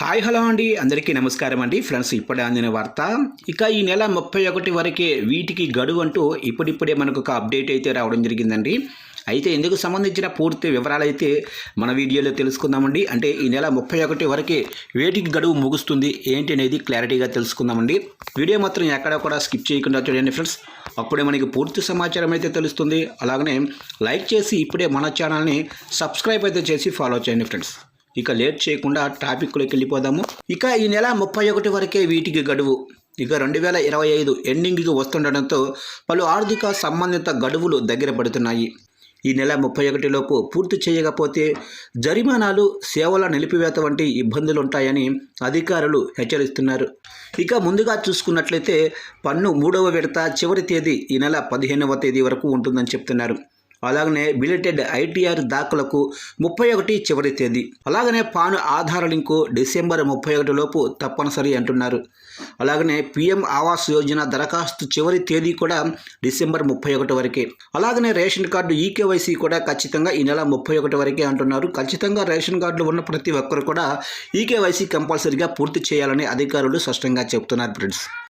Hi hello అండి. అందరికీ నమస్కారం అండి. ఫ్రెండ్స్ ఇప్పుడే అందిన వార్త. ఇక ఈ నెల ముప్పై ఒకటి వరకే వీటికి గడువు అంటూ ఇప్పుడిప్పుడే మనకు ఒక అప్డేట్ అయితే రావడం జరిగిందండి. అయితే ఇందుకు సంబంధించిన పూర్తి వివరాలు అయితే మన వీడియోలో తెలుసుకుందామండి. అంటే ఈ నెల ముప్పై ఒకటి వరకే వేటికి గడువు ముగుస్తుంది ఏంటి అనేది క్లారిటీగా తెలుసుకుందామండి. వీడియో మాత్రం ఎక్కడ కూడా స్కిప్ చేయకుండా చూడండి ఫ్రెండ్స్. అప్పుడే మనకి పూర్తి సమాచారం అయితే తెలుస్తుంది. అలాగనే లైక్ చేసి ఇప్పుడే మన ఛానల్ని సబ్స్క్రైబ్ అయితే చేసి ఫాలో చేయండి ఫ్రెండ్స్. ఇక లేట్ చేయకుండా టాపిక్లోకి వెళ్ళిపోదాము. ఇక ఈ నెల ముప్పై ఒకటి వరకే వీటికి గడువు. ఇక రెండు వేల ఇరవై ఐదు ఎండింగ్కి వస్తుండటంతో పలు ఆర్థిక సంబంధిత గడువులు దగ్గర పడుతున్నాయి. ఈ నెల ముప్పై ఒకటిలోపు పూర్తి చేయకపోతే జరిమానాలు సేవల నిలిపివేత వంటి ఇబ్బందులు ఉంటాయని అధికారులు హెచ్చరిస్తున్నారు. ఇక ముందుగా చూసుకున్నట్లయితే పన్ను మూడవ విడత చివరి తేదీ ఈ నెల పదిహేనవ తేదీ వరకు ఉంటుందని చెప్తున్నారు. అలాగనే బిలెటెడ్ ఐటీఆర్ దాఖలకు ముప్పై ఒకటి చివరి తేదీ. అలాగనే పాను ఆధార్ లింకు డిసెంబర్ ముప్పై ఒకటి లోపు తప్పనిసరి అంటున్నారు. అలాగనే పీఎం ఆవాస్ యోజన దరఖాస్తు చివరి తేదీ కూడా డిసెంబర్ ముప్పై ఒకటి వరకే. అలాగనే రేషన్ కార్డు ఈకేవైసీ కూడా ఖచ్చితంగా ఈ నెల ముప్పై ఒకటి వరకే అంటున్నారు. ఖచ్చితంగా రేషన్ కార్డులు ఉన్న ప్రతి ఒక్కరు కూడా ఈకేవైసీ కంపల్సరీగా పూర్తి చేయాలని అధికారులు స్పష్టంగా చెబుతున్నారు ఫ్రెండ్స్.